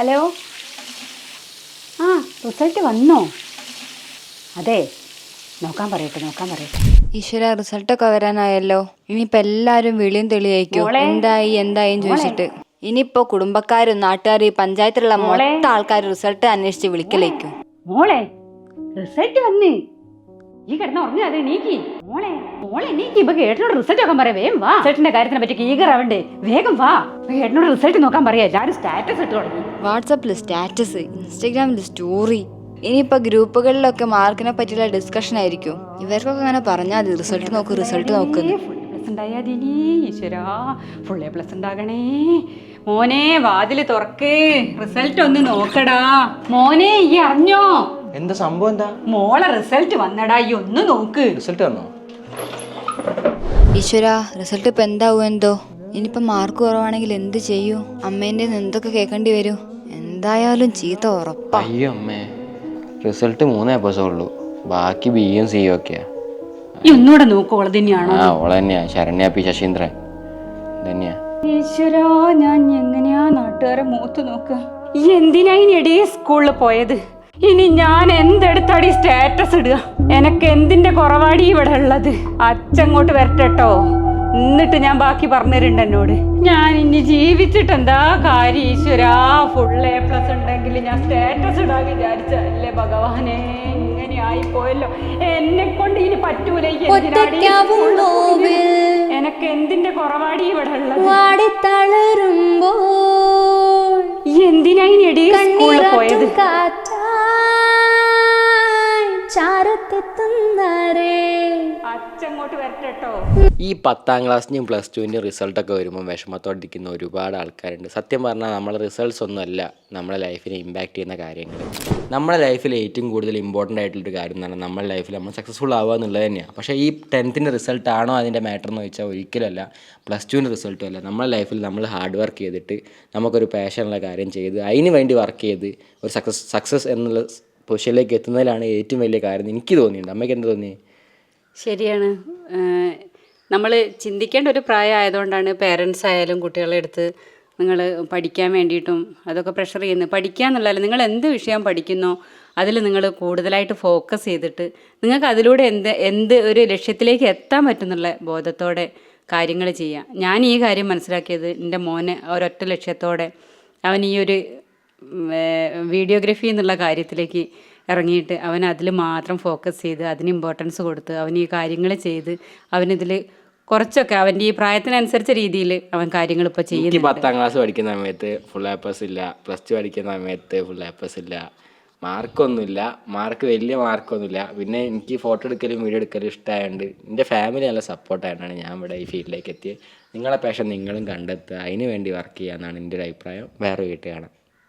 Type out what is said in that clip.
Hello? ആ result വന്നോ? അതെ. നോക്കാൻ പറയട്ടെ നോക്കാൻ പറയട്ടെ. ഈശ്വര റിസൾട്ടൊക്കെ വരാനായല്ലോ. ഇനിയിപ്പോ എല്ലാരും വിളിയും തെളിയായിരിക്കും എന്തായി എന്തായി ചോദിച്ചിട്ട്. ഇനിയിപ്പോ കുടുംബക്കാരും നാട്ടുകാരും പഞ്ചായത്തിലുള്ള. മൊത്തം ആൾക്കാർ റിസൾട്ട് അന്വേഷിച്ച് വിളിക്കലേക്കും മോളെ റിസൾട്ട് വന്ന്. ഈ കിടന്ന് ഉറങ്ങി അത് നീക്കി മോളെ മോളെ നീക്കി ഇപ്പൊ ഏട്ടനോട് റിസൾട്ട് നോക്കാൻ പറയാം. വേഗം വാ. റിസൾട്ടിന്റെ കാര്യത്തിനെ പറ്റി ഈഗർ ആവണ്ടേ വേഗം വാ. ഏട്ടനോട് റിസൾട്ട് നോക്കാൻ പറയാ. എല്ലാരും സ്റ്റാറ്റസ് ഇട്ട് തുടങ്ങി. വാട്സപ്പിൽ സ്റ്റാറ്റസ് ഇൻസ്റ്റാഗ്രാമിൽ സ്റ്റോറി ഇനിയിപ്പോ ഗ്രൂപ്പുകളിലൊക്കെ മാർക്കിനെ പറ്റിയുള്ള ഡിസ്കഷൻ ആയിരിക്കും. ഇവർക്കൊക്കെ അങ്ങനെ പറഞ്ഞാൽ മതി. റിസൾട്ട് നോക്ക് റിസൾട്ട് നോക്കുന്നു ഫുൾ പ്ലസ് ഉണ്ടായാതിനി ഈശ്വരാ. ഫുൾ എ പ്ലസ് ഉണ്ടാകണേ. മോനെ വാതിൽ തുറക്ക്. റിസൾട്ട് ഒന്ന് നോക്കടാ. മോനെ ഈ അറിഞ്ഞോ? എന്താ സംഭവം എന്താ? മോളെ റിസൾട്ട് വന്നടാ ഈ ഒന്ന് നോക്ക്. റിസൾട്ട് വന്നോ? ഈശ്വര റിസൾട്ട് ഇപ്പൊ എന്താവും എന്തോ? ഇനിയിപ്പോ മാർക്ക് കുറവാണെങ്കിൽ എന്ത് ചെയ്യൂ? അമ്മേന്റെ എന്തൊക്കെ കേൾക്കേണ്ടി വരൂ? എന്തായാലും ചീത്ത ഉറപ്പാ. അയ്യോ അമ്മേ റിസൾട്ട് മൂന്നേ ഉള്ളൂ. ബാക്കി ബിയും സിയും ഒക്കെയാ. ഈ ഒന്നുകൂടെ നോക്ക് ഓളെ തന്നെയാണോ? ആ ഓളെ തന്നെയാ. ശരണ്യ പി ശശീന്ദ്രൻ. തന്നെയാ. ഈശ്വരാ ഞാൻ എങ്ങനെയാ നാട്ടുകാരെ മൂത്ത് നോക്കുക ഈ എന്തിനാ ഇനി ഇടയെ സ്കൂളിൽ പോയത്? ഇനി ഞാൻ എന്തെടുത്താടി സ്റ്റാറ്റസ് ഇടുക? എനക്ക് എന്തിന്റെ കുറവാടി ഇവിടെ ഉള്ളത്? അച്ചങ്ങോട്ട് വരട്ടെട്ടോ. എന്നിട്ട് ഞാൻ ബാക്കി പറഞ്ഞിട്ടുണ്ട് എന്നോട്. ഞാൻ ഇനി ജീവിച്ചിട്ട് എന്താ കാര്യം ഈശ്വരാ? ഫുൾ എ പ്ലസ് ഉണ്ടെങ്കിൽ ഞാൻ സ്റ്റാറ്റസ് ഇടാൻ വിചാരിച്ചല്ലേ ഭഗവാനെ? ഇങ്ങനെ ആയി പോയല്ലോ എന്നെ കൊണ്ട് ഇനി പറ്റൂല? എനക്ക് എന്തിന്റെ കുറവാടി ഇവിടെ ഉള്ളത്? എന്തിനാ ഇനി എടീ സ്കൂളിൽ അച്ചങ്ങോട്ട് വരട്ടെട്ടോ. ഈ പത്താം ക്ലാസ്സിന്റെയും പ്ലസ് ടുവിന്റെയും റിസൾട്ടൊക്കെ വരുമ്പോൾ വിഷമത്തോടിരിക്കുന്ന ഒരുപാട് ആൾക്കാരുണ്ട്. സത്യം പറഞ്ഞാൽ നമ്മളെ റിസൾട്ട്സ് ഒന്നുമല്ല നമ്മുടെ ലൈഫിനെ ഇമ്പാക്റ്റ് ചെയ്യുന്ന കാര്യങ്ങൾ നമ്മുടെ ലൈഫിൽ ഏറ്റവും കൂടുതൽ ഇമ്പോർട്ടന്റ് ആയിട്ടുള്ളൊരു കാര്യം എന്ന് പറഞ്ഞാൽ നമ്മുടെ ലൈഫിൽ നമ്മൾ സക്സസ്ഫുൾ ആവുക എന്നുള്ളത് തന്നെയാണ്. പക്ഷേ ഈ ടെൻത്തിന്റെ റിസൾട്ട് ആണോ അതിന്റെ മാറ്റർ എന്ന് ചോദിച്ചാൽ ഒരിക്കലല്ല പ്ലസ് ടുവിന്റെ റിസൾട്ടും അല്ല. നമ്മുടെ ലൈഫിൽ നമ്മൾ ഹാർഡ് വർക്ക് ചെയ്തിട്ട് നമുക്കൊരു പാഷനുള്ള കാര്യം ചെയ്ത് അതിന് വേണ്ടി വർക്ക് ചെയ്ത് ഒരു സക്സസ് സക്സസ് എന്നുള്ള പൊസിഷനിലേക്ക് എത്തുന്നതിലാണ് ഏറ്റവും വലിയ കാര്യം എനിക്ക് തോന്നിയിട്ടുണ്ട്. അമ്മയ്ക്ക് എന്താ തോന്നി ശരിയാണ്. നമ്മൾ ചിന്തിക്കേണ്ട ഒരു പ്രായം ആയതുകൊണ്ടാണ് പേരൻസ് ആയാലും കുട്ടികളെ അടുത്ത് നിങ്ങൾ പഠിക്കാൻ വേണ്ടിയിട്ടും അതൊക്കെ പ്രഷർ ചെയ്യുന്നത്. പഠിക്കുക എന്നുള്ളതല്ല നിങ്ങൾ എന്ത് വിഷയം പഠിക്കുന്നോ അതിൽ നിങ്ങൾ കൂടുതലായിട്ട് ഫോക്കസ് ചെയ്തിട്ട് നിങ്ങൾക്ക് അതിലൂടെ എന്ത് എന്ത് ഒരു ലക്ഷ്യത്തിലേക്ക് എത്താൻ പറ്റുന്നുള്ള ബോധത്തോടെ കാര്യങ്ങൾ ചെയ്യാം ഞാൻ ഈ കാര്യം മനസ്സിലാക്കിയത് എന്റെ മോനെ ഒരൊറ്റ ലക്ഷ്യത്തോടെ. അവൻ ഈ ഒരു വീഡിയോഗ്രഫി എന്നുള്ള കാര്യത്തിലേക്ക് ഇറങ്ങിയിട്ട് അവൻ അതിൽ മാത്രം ഫോക്കസ് ചെയ്ത് അതിന് ഇമ്പോർട്ടൻസ് കൊടുത്ത് അവൻ ഈ കാര്യങ്ങൾ ചെയ്ത് അവനിതിൽ കുറച്ചൊക്കെ അവന്റെ ഈ പ്രായത്തിനനുസരിച്ച രീതിയിൽ അവൻ കാര്യങ്ങൾ ഇപ്പോൾ ചെയ്യുന്നു പത്താം ക്ലാസ് പഠിക്കുന്ന സമയത്ത് ഫുൾ എ ഇല്ല. പ്ലസ് ടു പഠിക്കുന്ന സമയത്ത് ഫുൾ പ്ലസ് ഇല്ല. മാർക്കൊന്നുമില്ല മാർക്ക് വലിയ മാർക്കൊന്നുമില്ല പിന്നെ എനിക്ക് ഫോട്ടോ എടുക്കലും വീഡിയോ എടുക്കലും ഇഷ്ടമായതുകൊണ്ട് എന്റെ ഫാമിലി നല്ല സപ്പോർട്ടായിട്ടാണ് ഞാൻ ഇവിടെ ഈ ഫീൽഡിലേക്ക് എത്തിയത്. നിങ്ങളെ പാഷൻ നിങ്ങളും കണ്ടെത്തുക. അതിന് വേണ്ടി വർക്ക് ചെയ്യുക എന്നാണ് എന്റെ ഒരു അഭിപ്രായം. വേറെ വീട്ടിൽ കാണാം.